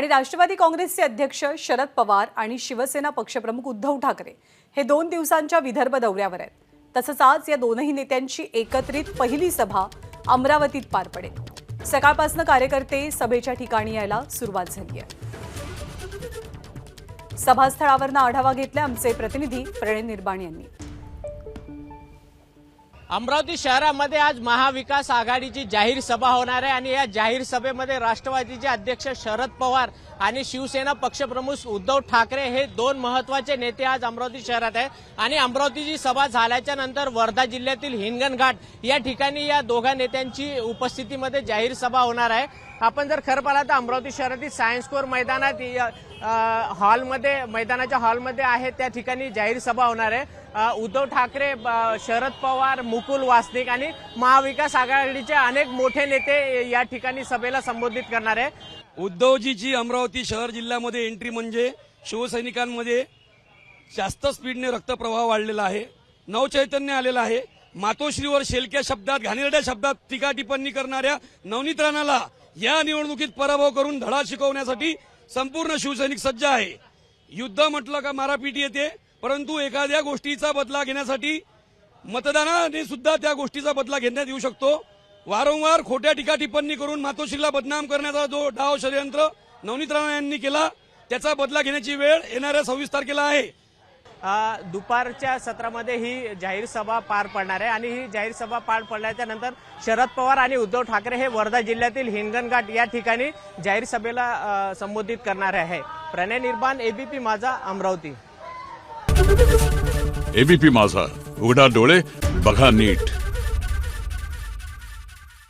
आणि राष्ट्रवादी काँग्रेसचे अध्यक्ष शरद पवार आणि शिवसेना पक्षप्रमुख उद्धव ठाकरे हे दोन दिवसांच्या विदर्भ दौऱ्यावर आहेत. तसंच आज या दोनही नेत्यांची एकत्रित पहिली सभा अमरावतीत पार पडेल. सकाळपासून कार्यकर्ते सभेच्या ठिकाणी यायला सुरुवात झाली आहे. सभास्थळावरनं आढावा घेतला आमचे प्रतिनिधी प्रणय निर्बाण यांनी. अमरावती शहरामध्ये आज महाविकास आघाडीची जाहीर सभा होणार आहे आणि या जाहीर सभेमध्ये राष्ट्रवादीचे अध्यक्ष शरद पवार आणि शिवसेना पक्षप्रमुख उद्धव ठाकरे हे दोन महत्त्वाचे नेते आज अमरावती शहरात आहे आणि अमरावतीची सभा झाल्याच्यानंतर वर्धा जिल्ह्यातील हिंगणघाट या ठिकाणी या दोघा नेत्यांची उपस्थितीमध्ये जाहीर सभा होणार आहे. आपण जर खरं पाहिलं तर अमरावती शहरातील सायन्स कोर मैदानात हॉलमध्ये मैदानाच्या हॉलमध्ये आहे त्या ठिकाणी जाहीर सभा होणार आहे. उद्धव ठाकरे शरद पवार मुकुल वासनिक आणि महाविकास आघाडीचे अनेक मोठे नेते या ठिकाणी सभेला संबोधित करणार आहे. उद्धवजीची अमरावती शहर जिल्ह्यामध्ये एंट्री म्हणजे शिवसैनिकांमध्ये जास्त स्पीडने रक्तप्रवाह वाढलेला आहे. नवचैतन्य आलेलं आहे. मातोश्रीवर शेलक्या शब्दात घाणेरड्या शब्दात टीका टिप्पणी करणाऱ्या नवनीत राणाला या निवडणुकीत पराभव करून धडा शिकवण्यासाठी संपूर्ण शिवसैनिक सज्ज आहे. युद्ध म्हटलं का मारापीटी येते परंतु एखाद्या गोष्टीचा बदला घेण्यासाठी मतदानाने सुद्धा त्या गोष्टीचा बदला घेण्यात येऊ शकतो. वारंवार खोट्या टीका टिप्पणी करून मातोश्रीला बदनाम करण्याचा जो डाव षडयंत्र नवनीत राणा यांनी केला त्याचा बदला घेण्याची वेळ येणाऱ्या सव्वीस तारखेला आहे. दुपारच्या सत्रामध्ये ही जाहीर सभा पार पडणार आहे आणि ही जाहीर सभा पार पडल्याच्या नंतर शरद पवार आणि उद्धव ठाकरे हे वर्धा जिल्ह्यातील हिंगणघाट या ठिकाणी जाहीर सभेला संबोधित करणार आहे. प्रणय निर्माण एबीपी माझा अमरावती. एबीपी माझा. उघडा डोळे बघा नीट.